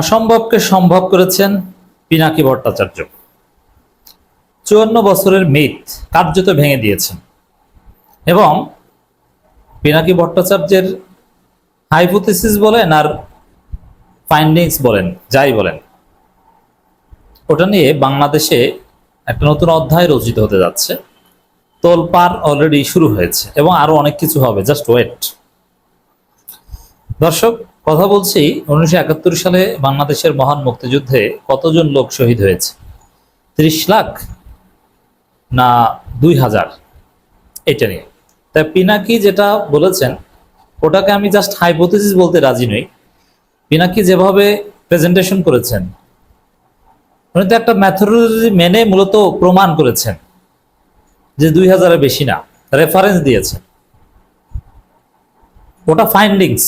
অসম্ভবকে সম্ভব করেছেন পিনাকি ভট্টাচার্য। চুয়ান্ন বছরের মিথ কার্যত ভেঙে দিয়েছেন। এবং পিনাকি ভট্টাচার্যের হাইপোথিসিস বলেন আর ফাইন্ডিংস বলেন, যাই বলেন, ওটা নিয়ে বাংলাদেশে একটা নতুন অধ্যায় রচিত হতে যাচ্ছে। তোলপার অলরেডি শুরু হয়েছে এবং আরও অনেক কিছু হবে জাস্ট ওয়েট দর্শক কথা বলছি উনিশশো একাত্তর সালে বাংলাদেশের মহান মুক্তিযুদ্ধে কতজন লোক শহীদ হয়েছে? ত্রিশ লাখ না দুই হাজার? এটা নিয়ে। তাই পিনাকি যেটা বলেছেন, ওটাকে আমি জাস্ট হাইপোথিসিস বলতে রাজি নই। পিনাকি যেভাবে প্রেজেন্টেশন করেছেন, উনি তো একটা ম্যাথোলজি মেনে মূলত প্রমাণ করেছেন যে দুই হাজারের বেশি না রেফারেন্স দিয়েছেন। ওটা ফাইন্ডিংস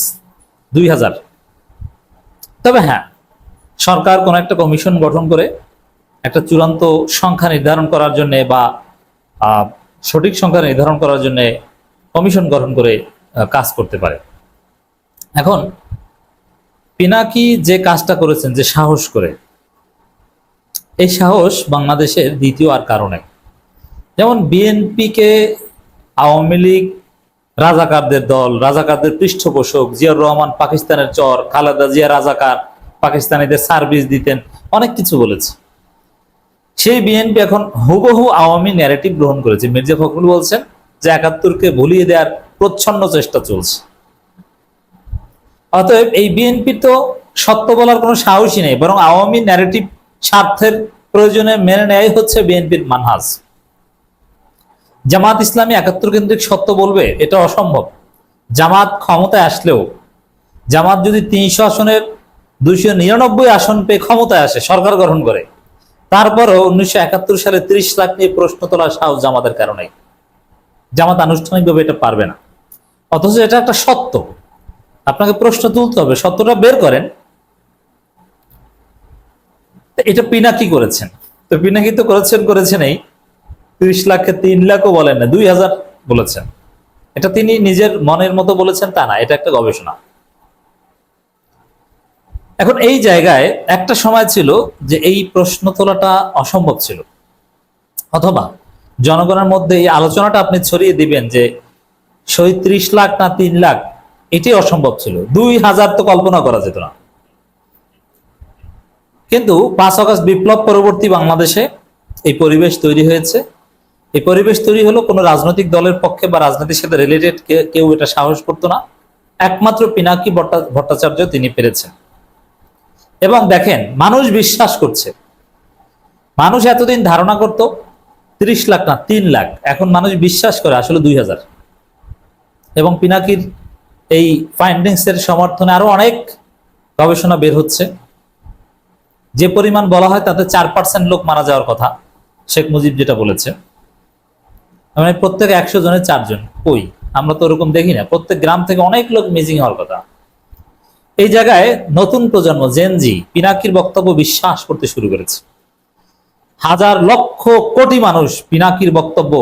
দুই হাজার। তবে হ্যাঁ সরকার কোন একটা কমিশন গঠন করে একটা চূড়ান্ত সংখ্যা নির্ধারণ করার জন্য বা সঠিক সংখ্যা নির্ধারণ করার জন্য কমিশন গঠন করে কাজ করতে পারে। এখন, পিনাকি যে কাজটা করেছেন, যে সাহস করে, এই সাহস বাংলাদেশের দ্বিতীয় আর কারণে। যেমন বিএনপিকে আওয়ামী লীগ রাজাকারদের দল, রাজাকারদের পৃষ্ঠপোষক, জিয়াউর রহমান পাকিস্তানের চর, খালেদা জিয়া রাজাকার, পাকিস্তানিদের সার্ভিস দিতেন, অনেক কিছু বলেছে। সেই বিএনপি এখন হুবহু আওয়ামী ন্যারেটিভ গ্রহণ করেছে। মির্জা ফখরুল বলছেন যে একাত্তরকে ভুলিয়ে দেওয়ার প্রচ্ছন্ন চেষ্টা চলছে। অতএব এই বিএনপি তো সত্য বলার কোনো সাহসই নেই, বরং আওয়ামী ন্যারেটিভ স্বার্থের প্রয়োজনে মেনে নেয় হচ্ছে বিএনপির মানহাজ। জামাত ইসলামী একাত্তর কেন্দ্রিক সত্য বলবে, এটা অসম্ভব। জামাত ক্ষমতায় আসলেও, জামাত যদি তিনশো আসনের দুইশো নিরানব্বই আসন পেয়ে ক্ষমতায় আসে, সরকার গঠন করে, তারপরও উনিশশো একাত্তর সালে ত্রিশ লাখ নিয়ে প্রশ্ন তোলা সাহস জামাতের কারণে। জামাত আনুষ্ঠানিকভাবে এটা পারবে না। অথচ এটা একটা সত্য। আপনাকে প্রশ্ন তুলতে হবে, সত্যটা বের করেন। এটা পিনাকি করেছেন। তো পিনাকি তো করেছেন করেছেন এই তিরিশ লাখে তিন লাখও বলেন না, দুই হাজার বলেছেন। এটা তিনি নিজের মনের মতো বলেছেন তা না, এটা একটা গবেষণা। এখন এই জায়গায় একটা সময় ছিল যে এই প্রশ্ন তোলাটা অসম্ভব ছিল। অথবা জনগণের মধ্যে এই আলোচনাটা আপনি ছড়িয়ে দিবেন যে শহীদ ত্রিশ লাখ না তিন লাখ এটি অসম্ভব ছিল। দুই হাজার তো কল্পনা করা যেত না। কিন্তু পাঁচ অগাস্ট বিপ্লব পরবর্তী বাংলাদেশে এই পরিবেশ তৈরি হয়েছে। এই পরিবেশ তৈরি হলো কোনো রাজনৈতিক দলের পক্ষে বা রাজনীতির সাথে রিলেটেড কেউ এটা সাহস করতো না। একমাত্র পিনাকি ভট্টা- ভট্টাচার্য তিনি পেরেছেন। এবং দেখেন, মানুষ বিশ্বাস করছে। মানুষ এতদিন ধারণা করত, ত্রিশ লাখ না, তিন লাখ। এখন মানুষ বিশ্বাস করে আসলে দুই হাজার। এবং পিনাকির এই ফাইন্ডিংস এর সমর্থনে আরও অনেক গবেষণা বের হচ্ছে। যে পরিমাণ বলা হয় তাতে চার পার্সেন্ট লোক মারা যাওয়ার কথা, শেখ মুজিব যেটা বলেছে। মানে প্রত্যেক একশো জনের চারজন। কই? আমরা তো ওরকম দেখি না। প্রত্যেক গ্রাম থেকে অনেক লোক মিজিং হওয়ার কথা। এই জায়গায় নতুন প্রজন্ম জেনজি পিনাকির বক্তব্য বিশ্বাস করতে শুরু করেছে। হাজার লক্ষ কোটি মানুষ পিনাকির বক্তব্য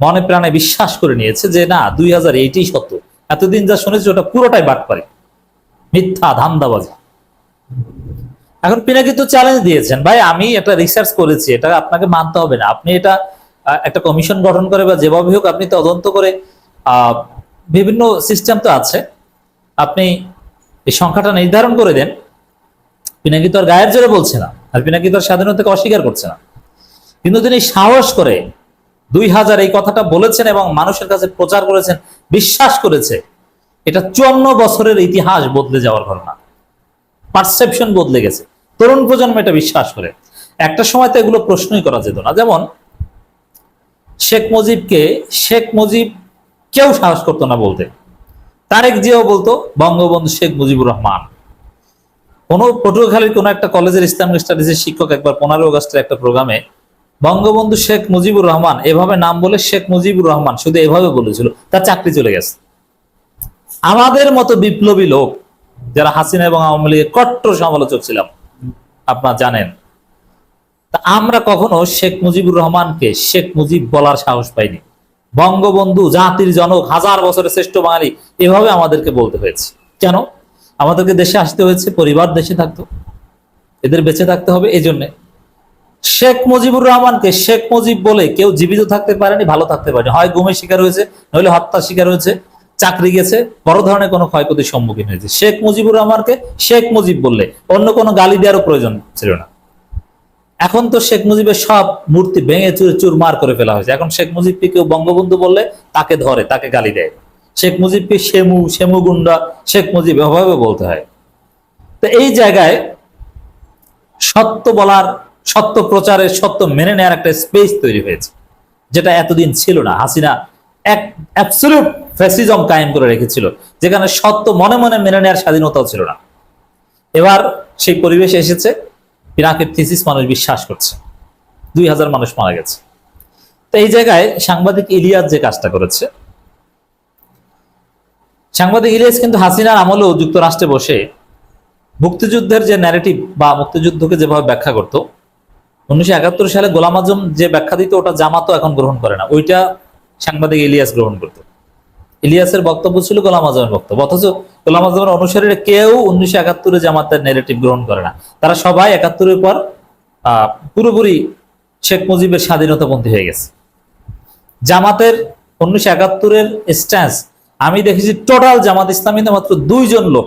মনে প্রাণে বিশ্বাস করে নিয়েছে যে, না, দুই হাজার এইটাই সত্য। এতদিন যা শুনেছি, ওটা পুরোটাই বাট পারে মিথ্যা, ধান্দাবাজি। এখন পিনাকি তো চ্যালেঞ্জ দিয়েছেন। ভাই, আমি এটা রিসার্চ করেছি। এটা আপনাকে মানতে হবে না। আপনি এটা একটা কমিশন গঠন করে বা যেভাবে হোক আপনি তদন্ত করে বিভিন্ন সিস্টেম তো আছে। আপনি এই সংখ্যাটা নির্ধারণ করে দেন। পিনাকি তো আর গায়ের জোরে বলছে না, আর পিনাকি তো আর স্বাধীনতাকে অস্বীকার করছে না। কিন্তু তিনি সাহস করে দুই হাজার এই কথাটা বলেছেন এবং মানুষের কাছে প্রচার করেছেন, বিশ্বাস করেছে। এটা চুয়ান্ন বছরের ইতিহাস বদলে যাওয়ার ঘটনা। পারসেপশন বদলে গেছে। তরুণ প্রজন্ম এটা বিশ্বাস করে। একটা সময় তো এগুলো প্রশ্নই করা যেত না। যেমন শেখ মুজিবকে, শেখ মুজিব কেউ সাহস করতো না বলতে। তারেক জিয়াও বলতো, বঙ্গবন্ধু শেখ মুজিবুর রহমান। কোনো পটুয়াখালীর কোনো একটা কলেজের ইসলামিক স্টাডিজের শিক্ষক একবার পনেরো আগস্টের একটা প্রোগ্রামে বঙ্গবন্ধু শেখ মুজিবুর রহমান, এভাবে নাম বলে শেখ মুজিবুর রহমান, শুধু এভাবে বলেছিল, তার চাকরি চলে গেছে। আমাদের মতো বিপ্লবী লোক, যারা হাসিনা এবং আওয়ামী লীগের কট্টর সমালোচক ছিলাম, আপনারা জানেন আমরা কখনো শেখ মুজিবুর রহমানকে শেখ মুজিব বলার সাহস পাইনি। বঙ্গবন্ধু, জাতির জনক, হাজার বছরের শ্রেষ্ঠ বাঙালি, এভাবে আমাদেরকে বলতে হয়েছে। কেন? আমাদেরকে দেশে আসতে হয়েছে, পরিবার দেশে থাকতো। এদের বেঁচে থাকতে হবে এই জন্যে শেখ মুজিবুর রহমানকে শেখ মুজিব বলে কেউ জীবিত থাকতে পারেনি, ভালো থাকতে পারেনি। হয় গুমের শিকার হয়েছে, নইলে হত্যার শিকার হয়েছে, চাকরি গেছে, বড় ধরনের কোনো ক্ষয়ক্ষতির সম্মুখীন হয়েছে। শেখ মুজিবুর রহমানকে শেখ মুজিব বললে অন্য কোনো গালি দেওয়ারও প্রয়োজন ছিল না। এখন তো শেখ মুজিবের সব মূর্তি ভেঙে চুরে চুর মার করে ফেলা হয়েছে। এখন শেখ মুজিবকে কেউ বঙ্গবন্ধু বললে তাকে ধরে, তাকে গালি দেয়। শেখ মুজিবকে শেমু শেমু গুন্ডা, শেখ মুজিব এভাবে বলতে হয়। তো এই জায়গায় সত্য বলার, সত্য প্রচারের, সত্য মেনে নেওয়ার একটা স্পেস তৈরি হয়েছে, যেটা এতদিন ছিল না। হাসিনা এক অ্যাবসলিউট ফ্যাসিজম কায়েম করে রেখেছিল, যেখানে সত্য মনে মনে মেনে নেওয়ার স্বাধীনতাও ছিল না। এবার সেই পরিবেশ এসেছে পিনাকের থিসিস মানুষ বিশ্বাস করছে। দুই হাজার মানুষ মারা গেছে। তো এই জায়গায় সাংবাদিক ইলিয়াস যে কাজটা করেছে, সাংবাদিক ইলিয়াস কিন্তু হাসিনার আমলেও যুক্তরাষ্ট্রে বসে মুক্তিযুদ্ধের যে ন্যারেটিভ বা মুক্তিযুদ্ধকে যেভাবে ব্যাখ্যা করতো, উনিশশো সালে গোলাম আজম যে ব্যাখ্যা দিত, ওটা জামাতও এখন গ্রহণ করে না। ওইটা সাংবাদিক ইলিয়াস গ্রহণ করতো। ইলিয়াসের বক্তব্য ছিল গোলাম আজমের বক্তব্য। অথচ গোলাম আজমের অনুসারীরা কেউ উনিশশো একাত্তরে জামাতের নেগেটিভ গ্রহণ করে না। তারা সবাই একাত্তরের পর পুরোপুরি শেখ মুজিবের স্বাধীনতাপন্থী হয়ে গেছে। জামাতের উনিশশো একাত্তরের স্ট্যান্স আমি দেখেছি টোটাল জামাত ইসলামীতে মাত্র দুইজন লোক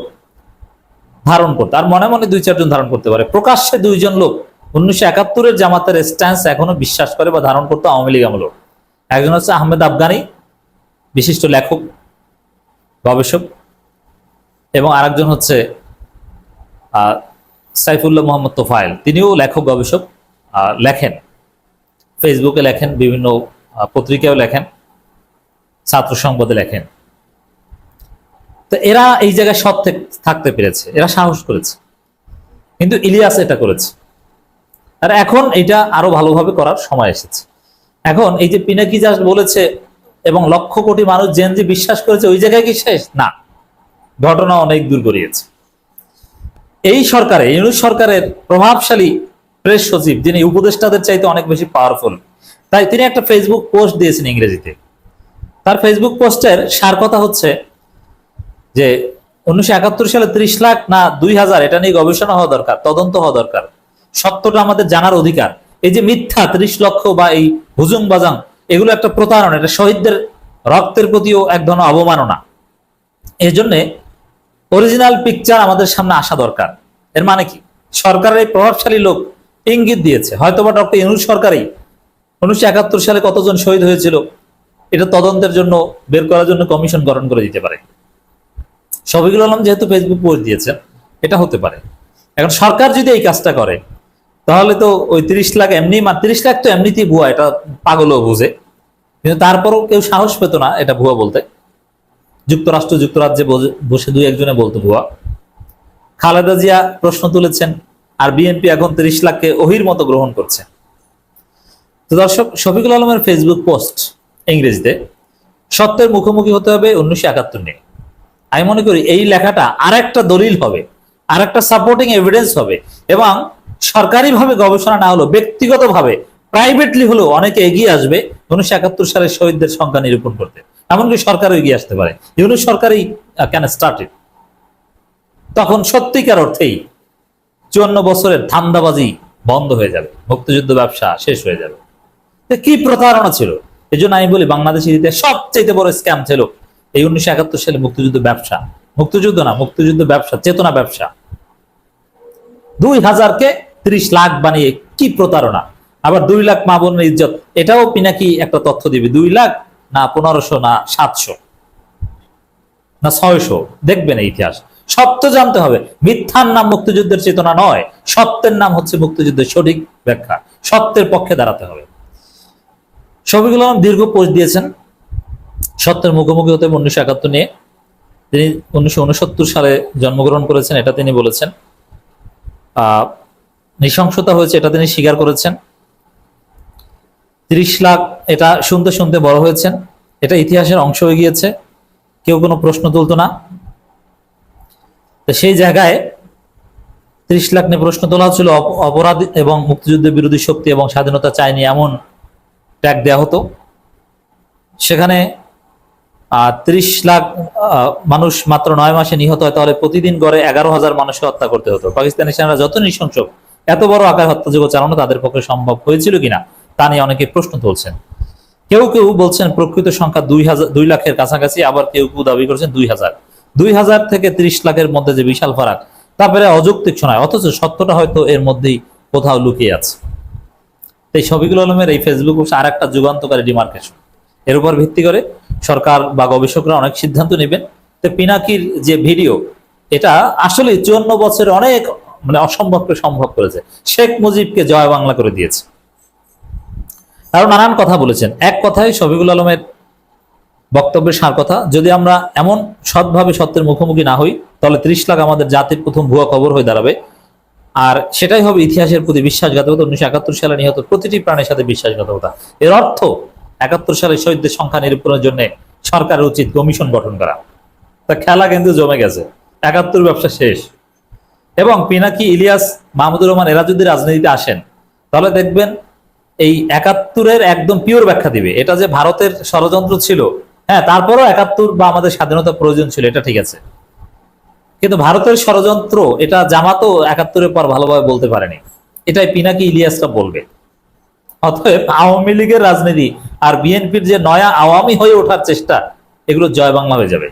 ধারণ করতে, আর মনে মনে দুই চারজন ধারণ করতে পারে। প্রকাশ্যে দুইজন লোক উনিশশো একাত্তরের জামাতের স্ট্যান্স এখনও বিশ্বাস করে বা ধারণ করতো আওয়ামী লীগ আমলো। একজন হচ্ছে আহমেদ আফগানি বিশিষ্ট লেখক গবেষক এবং আরেকজন হচ্ছে সাইফুল্লাহ মোহাম্মদ তোফায়েল। তিনিও লেখক গবেষক লেখেন। ফেসবুকে লেখেন বিভিন্ন আহ, পত্রিকায়ও লেখেন ছাত্র সংবাদে লেখেন। তো এরা এই জায়গায় সৎ থাক- থাকতে পেরেছে। এরা সাহস করেছে। কিন্তু ইলিয়াস এটা করেছে। আর এখন এটা আরও ভালোভাবে করার সময় এসেছে। এখন এই যে পিনাকি জাস্ট বলেছে এবং লক্ষ কোটি মানুষ জেন যে বিশ্বাস করেছে, ওই জায়গায় কি শেষ? না। ঘটনা অনেক দূর গড়িয়েছে। এই সরকারে ইউনুস সরকারের প্রভাবশালী প্রেস সচিব, যিনি উপদেষ্টাদের চাইতে অনেক বেশি পাওয়ারফুল তাই তিনি একটা ফেসবুক পোস্ট দিয়েছেন ইংরেজিতে। তার ফেসবুক পোস্টের সার কথা হচ্ছে যে, উনিশশো একাত্তর সালে ত্রিশ লাখ না দুই হাজার, এটা নিয়ে গবেষণা হওয়া দরকার, তদন্ত হওয়া দরকার। সত্যটা আমাদের জানার অধিকার। এই যে মিথ্যা ত্রিশ লক্ষ বা এই হুজুং বাজাং এগুলো একটা প্রতারণা, এটা শহীদদের রক্তের প্রতিও এক ধরনের অবমাননা। এই জন্যে অরিজিনাল পিকচার আমাদের সামনে আসা দরকার। এর মানে কি? সরকারের এই প্রভাবশালী লোক ইঙ্গিত দিয়েছে। হয়তোবা ডক্টর ইউনুস সরকারই উনিশশো একাত্তর সালে কতজন শহীদ হয়েছিল, এটা তদন্তের জন্য বের করার জন্য কমিশন গঠন করে দিতে পারে। শফিকুল আলম যেহেতু ফেসবুক পোস্ট দিয়েছেন, এটা হতে পারে। এখন সরকার যদি এই কাজটা করে তাহলে তো ওই তিরিশ লাখ এমনি তিরিশ লাখ তো এমনিতেই ভুয়া, এটা পাগলও বুঝে। কিন্তু তারপরও কেউ সাহস পেত না এটা ভুয়া বলতে। যুক্তরাষ্ট্র, যুক্তরাজ্যে বসে দুই একজনে বলতো ভুয়া। খালেদা জিয়া প্রশ্ন তুলেছেন, আর বিএনপি এখন তিরিশ লাখকে অহির মতো গ্রহণ করছে। তো দর্শক, শফিকুল আলমের ফেসবুক পোস্ট ইংরেজিতে, সত্যের মুখোমুখি হতে হবে উনিশশো একাত্তর নিয়ে। আমি মনে করি এই লেখাটা আর একটা দলিল হবে আর একটা সাপোর্টিং এভিডেন্স হবে, এবং সরকারিভাবে গবেষণা না হলো ব্যক্তিগতভাবে প্রাইভেটলি হলেও অনেকে এগিয়ে আসবে উনিশশো একাত্তর সালের শহীদদের সংখ্যা নিরূপণ করতে। এমনকি সরকারও এগিয়ে আসতে পারে। ইউনুস সরকারই কেন স্টার্টেড তখন সত্যিকার অর্থেই চুয়ান্ন বছরের ধান্দাবাজি বন্ধ হয়ে যাবে। মুক্তিযুদ্ধ ব্যবসা শেষ হয়ে যাবে। কি প্রতারণা ছিল? এই জন্য আমি বলি বাংলাদেশের ইতিহাসে সবচেয়ে বড় স্ক্যাম ছিল এই উনিশশো একাত্তর সালে মুক্তিযুদ্ধ ব্যবসা। মুক্তিযুদ্ধ না, মুক্তিযুদ্ধ ব্যবসা, চেতনা ব্যবসা। দুই হাজারকে ত্রিশ লাখ বানিয়ে কি প্রতারণা? আবার দুই লাখ মা বোনের ইজ্জত, এটাও পিনাকি একটা তথ্য দিবে? দুই লাখ না পনেরোশো, না সাতশো, না ছয়শো? দেখবেন ইতিহাস। সত্য জানতে হবে, মিথ্যার নাম মুক্তিযুদ্ধের চেতনা নয়, সত্যের নাম হচ্ছে মুক্তিযুদ্ধের সঠিক ব্যাখ্যা, সত্যের পক্ষে দাঁড়াতে হবে। শফিকুল আলম দীর্ঘ পোস্ট দিয়েছেন, সত্যের মুখোমুখি হতে উনিশশো একাত্তর নিয়ে। তিনি উনিশশো উনসত্তর সালে জন্মগ্রহণ করেছেন, এটা তিনি বলেছেন। নৃশংসতা হয়েছে, এটা তিনি স্বীকার করেছেন। তিরিশ লাখ, এটা শুনতে শুনতে বড় হয়েছেন। এটা ইতিহাসের অংশ হয়ে গিয়েছে, কেউ কোনো প্রশ্ন তুলতো না। সেই জায়গায় ত্রিশ লাখ নিয়ে প্রশ্ন তোলা হচ্ছিল অপরাধ এবং মুক্তিযুদ্ধের বিরোধী শক্তি এবং স্বাধীনতা চায়নি এমন ট্যাগ দেওয়া হতো। সেখানে ত্রিশ লাখ মানুষ মাত্র নয় মাসে নিহত হয়, তাহলে প্রতিদিন গড়ে এগারো হাজার মানুষকে হত্যা করতে হতো। পাকিস্তানি সেনারা যত নৃশংস এত বড় আকার হত্যাযোগ্য চালানো তাদের পক্ষে সম্ভব হয়েছিল কিনা, তা নিয়ে অনেকে প্রশ্ন তুলছেন। কেউ কেউ বলছেন, প্রকৃত সংখ্যা দুই হাজার দুই লাখের কাছাকাছি, আবার কেউ কেউ দাবি করছেন দুই হাজার। দুই হাজার থেকে ত্রিশ লাখের মধ্যে যে বিশাল ফারাক তারপরে অযৌক্তিক শোনায়, অথচ সত্যটা হয়তো এর মধ্যেই কোথাও লুকিয়ে আছে। এই শফিকুল আলমের এই ফেসবুক আর একটা যুগান্তকারী ডিমার্কেশন এর উপর ভিত্তি করে সরকার বা গবেষকরা অনেক সিদ্ধান্ত নেবেন। তো পিনাকির যে ভিডিও, এটা আসলে চুয়ান্ন বছরে অনেক মানে অসম্ভবকে সম্ভব করেছে। শেখ মুজিবকে জয় বাংলা করে দিয়েছে। আরও নানান কথা বলেছেন। এক কথায় শফিকুল আলমের বক্তব্যের সার কথা, যদি আমরা এমন সৎভাবে সত্যের মুখোমুখি না হই, তাহলে ত্রিশ লাখ আমাদের জাতির প্রথম ভুয়া খবর হয়ে দাঁড়াবে। আর সেটাই হবে ইতিহাসের প্রতি বিশ্বাসঘাতকতা। উনিশশো একাত্তর সালে নিহত প্রতিটি প্রাণের সাথে বিশ্বাসঘাতকতা। এর অর্থ, একাত্তর সালে শহীদদের সংখ্যা নিরূপণের জন্য সরকারের উচিত কমিশন গঠন করা। তা খেলা কিন্তু জমে গেছে। একাত্তর ব্যবসা শেষ। এবং পিনাকি ইলিয়াস মাহমুদুর রহমান এরা যদি রাজনীতিতে আসেন। তাহলে দেখবেন এই একাত্তরের একদম পিওর ব্যাখ্যা দিবে। এটা যে ভারতের ষড়যন্ত্র ছিল হ্যাঁ তারপরও একাত্তর বা আমাদের স্বাধীনতা প্রয়োজন ছিল, এটা ঠিক আছে। কিন্তু ভারতের ষড়যন্ত্র, এটা জামাতও একাত্তরের পর ভালোভাবে বলতে পারেনি। এটাই পিনাকি ইলিয়াসটা বলবে। অতএব আওয়ামী লীগের রাজনীতি আর বিএনপির যে নয়া আওয়ামী হয়ে ওঠার চেষ্টা, এগুলো জয় বাংলা হয়ে যাবে।